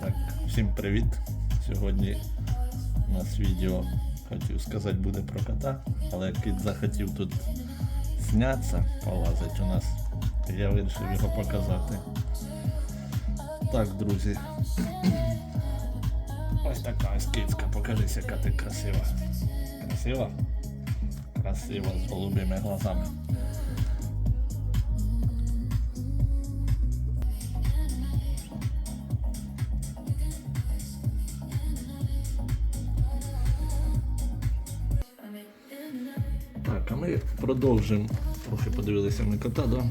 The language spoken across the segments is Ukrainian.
Так, всім привіт. Сьогодні у нас відео, хотів сказати, буде про кота, але кіт захотів тут знятися, полазить у нас. Я вирішив його показати. Так, друзі. Ось така ось кицька, покажись, яка ти красива. Красива? Красива з голубими глазами. А ми продовжимо. Трохи подивилися ми кота, да?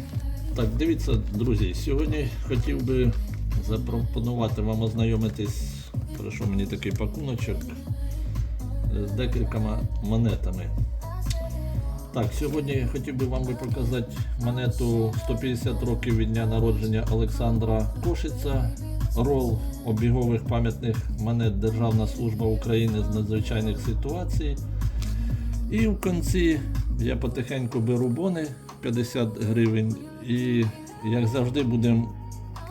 Так, дивіться, друзі, сьогодні хотів би запропонувати вам ознайомитись. Прийшов мені такий пакуночок е, з декількома монетами. Так, сьогодні хотів би вам би показати монету 150 років від дня народження Олександра Кошиця. Рол обігових пам'ятних монет Державна служба України з надзвичайних ситуацій. І в кінці я потихеньку беру бони 50 гривень і як завжди будемо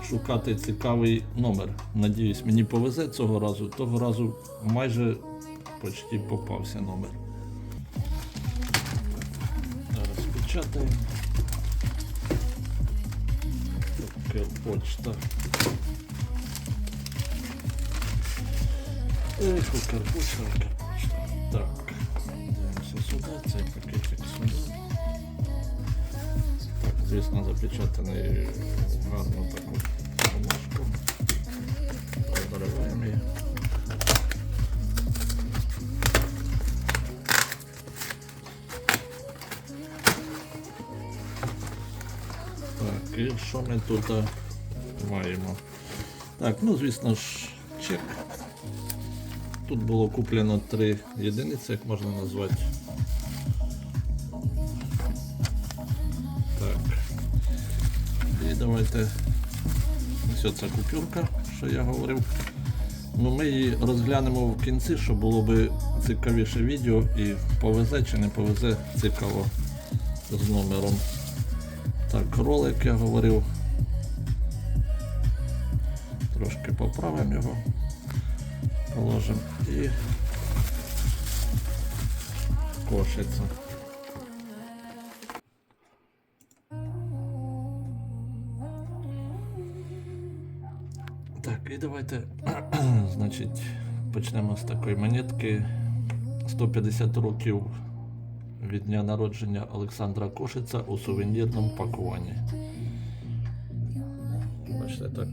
шукати цікавий номер. Надіюсь, мені повезе цього разу. Того разу майже почти попався номер. Зараз. Таке почта. Эх, Укрпочта, Укрпочта. Так, сюди, цей пакетик сюди. Звісно, запечатаний в гарну таку бумажку. Розриваємо її. Так, і що ми тут маємо? Так, ну звісно ж, чек. Тут було куплено три єдиниці, як можна назвати. І давайте ось ця купюрка, що я говорив. Ну, ми її розглянемо в кінці, щоб було би цікавіше відео і повезе чи не повезе цікаво з номером. Так, ролик я говорив. Трошки поправимо його положим і кошиться. І давайте, значить, почнемо з такої монетки. 150 років від дня народження Олександра Кошиця у сувенірному пакуванні. Бачите, так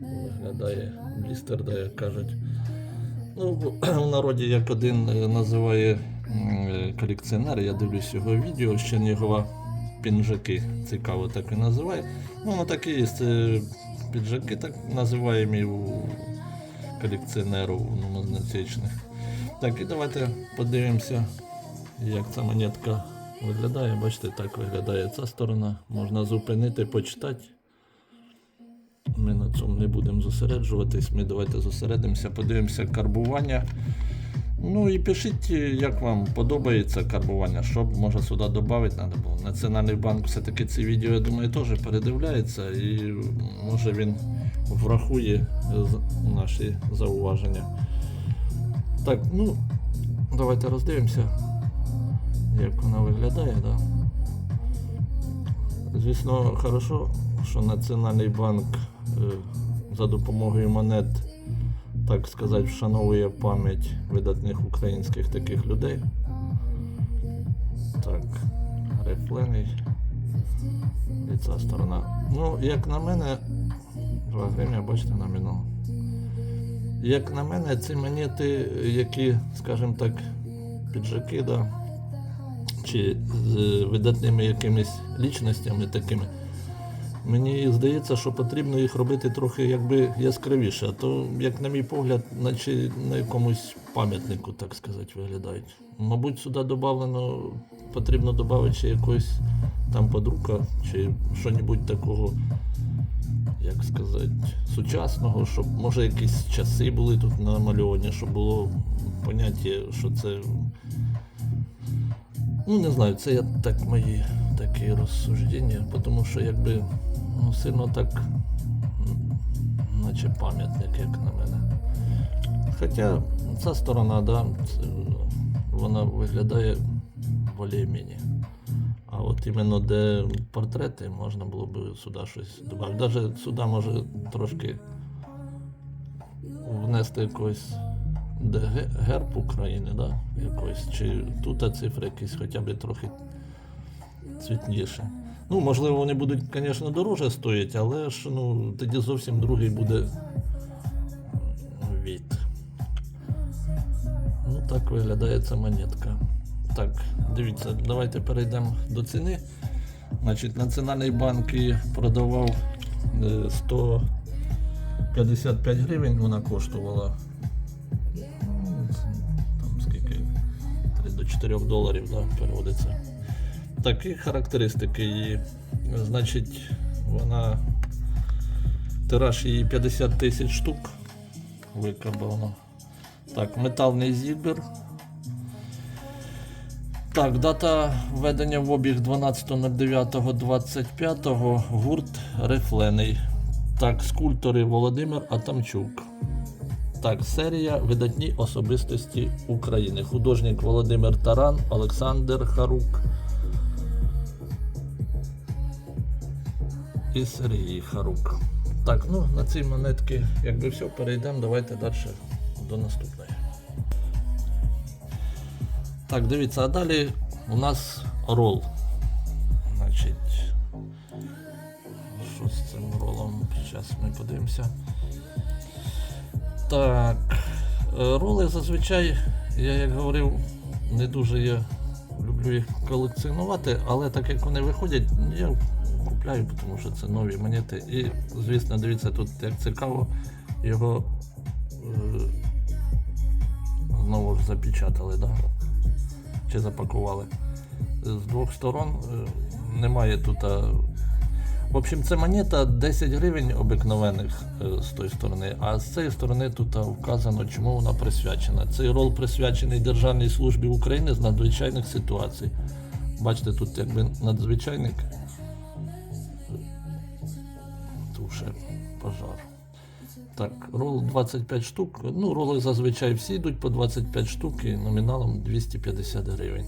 виглядає блістер, да, як кажуть. Ну, в- народі як один е, називає колекціонер, я дивлюсь його відео з Чернігова пінжаки. Цікаво так і називає. Ну, воно такі є це піджаки, так називаємо у колекціонерів нумізматичних. Так, і давайте подивимося, як ця монетка виглядає. Бачите, так виглядає ця сторона. Можна зупинити, почитати. Ми на цьому не будемо зосереджуватись. Ми давайте зосередимося, подивимося карбування. Ну і пишіть, як вам подобається карбування, що може сюди додати треба було. Національний банк все-таки ці відео, я думаю, теж передивляється і може він врахує наші зауваження. Так, ну, давайте роздивимося, як вона виглядає. Да. Звісно, хорошо, що Національний банк е, за допомогою монет, так сказати, вшановує пам'ять видатних українських таких людей. Так, рефлений. І ця сторона. Ну, як на мене, 2 гривня, бачите, номінал. Як на мене, ці монети, які, скажімо так, піджаки, да, чи з видатними якимись лічностями такими. Мені здається, що потрібно їх робити трохи якби яскравіше, а то, як на мій погляд, наче на якомусь пам'ятнику, так сказати, виглядають. Мабуть, сюди додано, потрібно додати ще якогось там подрука, чи що-небудь такого, як сказати, сучасного, щоб може якісь часи були тут намальовані, щоб було поняття, що це Ну, не знаю, це я так мої такі розсуждення, тому що якби ну, сильно так, наче пам'ятник, як на мене. Хоча ця сторона, да, вона виглядає более-менее. А от іменно де портрети, можна було б сюди щось додати. Навіть сюди може трошки внести якось де герб України, да? якось, чи тут цифри якісь хоча б трохи цвітніше. Ну, можливо, вони будуть, звісно, дороже стоять, але ж ну, тоді зовсім другий буде від. Ну, так виглядає ця монетка. Так, дивіться, давайте перейдемо до ціни. Значить, Національний банк її продавав е, 155 гривень, вона коштувала. Ну, Там скільки? 3 до 4 доларів да, переводиться. Такі характеристики її. Значить, вона тираж її 50 тисяч штук викабано. Так, металний зібр. Так, дата введення в обіг 12.09.25. Гурт Рифлений. Так, скульптори Володимир Атамчук. Так, серія видатні особистості України. Художник Володимир Таран, Олександр Харук і Сергій Харук. Так, ну на цій монетки, якби все, перейдемо. Давайте далі до наступної. Так, дивіться, а далі у нас рол. Значить, що з цим ролом? Зараз ми подивимося. Так, роли зазвичай, я як говорив, не дуже я люблю їх колекціонувати, але так як вони виходять, я купляю, тому що це нові монети. І, звісно, дивіться, тут як цікаво, його е, знову ж запечатали, да? чи запакували. З двох сторон е, немає тут. а, в общем, це монета 10 гривень обикновених е, з тої сторони, а з цієї сторони тут вказано, чому вона присвячена. Цей рол присвячений Державній службі України з надзвичайних ситуацій. Бачите, тут якби надзвичайник туше пожар. Так, рол 25 штук. Ну, роли зазвичай всі йдуть по 25 штук і номіналом 250 гривень.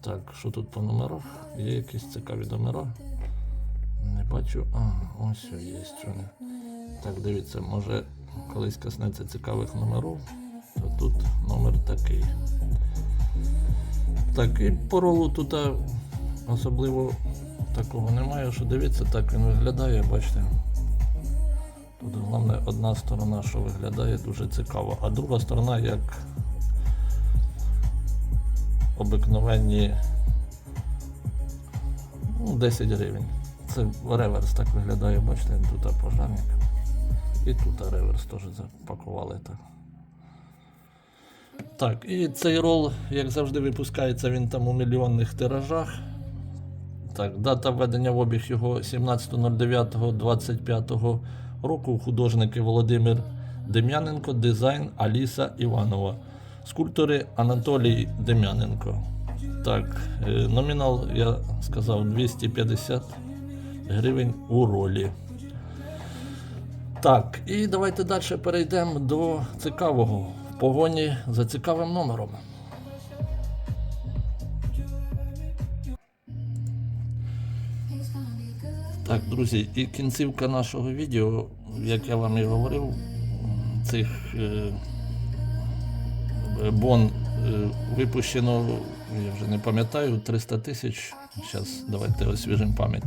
Так, що тут по номерах? Є якісь цікаві номера? Не бачу. А, ось є вони. Так, дивіться, може колись коснеться цікавих номерів, то тут номер такий. Так, і по ролу тут особливо такого немає, що дивіться, так він виглядає, бачите. Тут головне одна сторона, що виглядає дуже цікаво, а друга сторона як обикновенні ну, 10 гривень. Це реверс так виглядає, бачите, тут пожарник. І тут реверс теж запакували так. Так, і цей рол, як завжди, випускається він там у мільйонних тиражах. Так, дата введення в обіг його 17.09.25 року. Художники Володимир Дем'яненко, дизайн Аліса Іванова. Скульптори Анатолій Дем'яненко. Так, е, номінал, я сказав, 250 гривень у ролі. Так, і давайте далі перейдемо до цікавого в погоні за цікавим номером. Так, друзі, і кінцівка нашого відео, як я вам і говорив, цих е, е, бон е, випущено, я вже не пам'ятаю, 300 тисяч. Зараз давайте освіжимо пам'ять.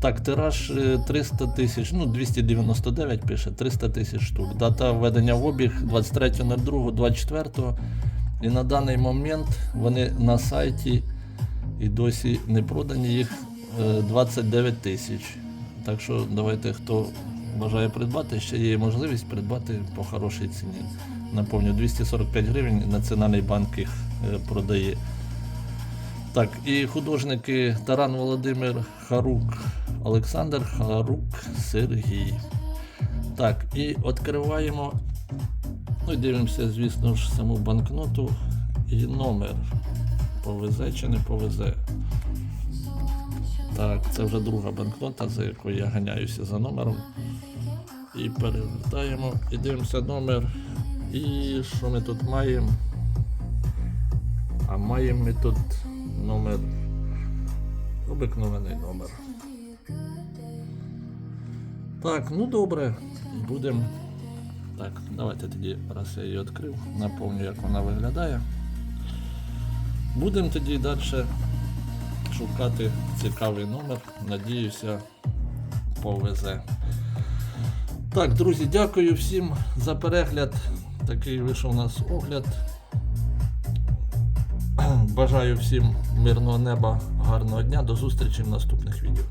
Так, тираж е, 300 тисяч, ну 299 пише, 300 тисяч штук. Дата введення в обіг 23.02.24. І на даний момент вони на сайті і досі не продані їх е, 29 тисяч. Так що давайте, хто бажає придбати, ще є можливість придбати по хорошій ціні. Напомню, 245 гривень Національний банк їх е, продає. Так, і художники Таран Володимир Харук, Олександр Харук Сергій. Так, і відкриваємо. Ну і дивимося, звісно ж, саму банкноту і номер. Повезе чи не повезе. Так, це вже друга банкнота, за якою я ганяюся за номером. І перевертаємо і дивимося номер. І що ми тут маємо? А маємо ми тут номер. Обикновений номер. Так, ну добре. Будемо. Так, давайте тоді, раз я її відкрив, наповню, як вона виглядає. Будемо тоді далі шукати цікавий номер. Надіюся, повезе. Так, друзі, дякую всім за перегляд. Такий вийшов у нас огляд. Бажаю всім мирного неба, гарного дня. До зустрічі в наступних відео.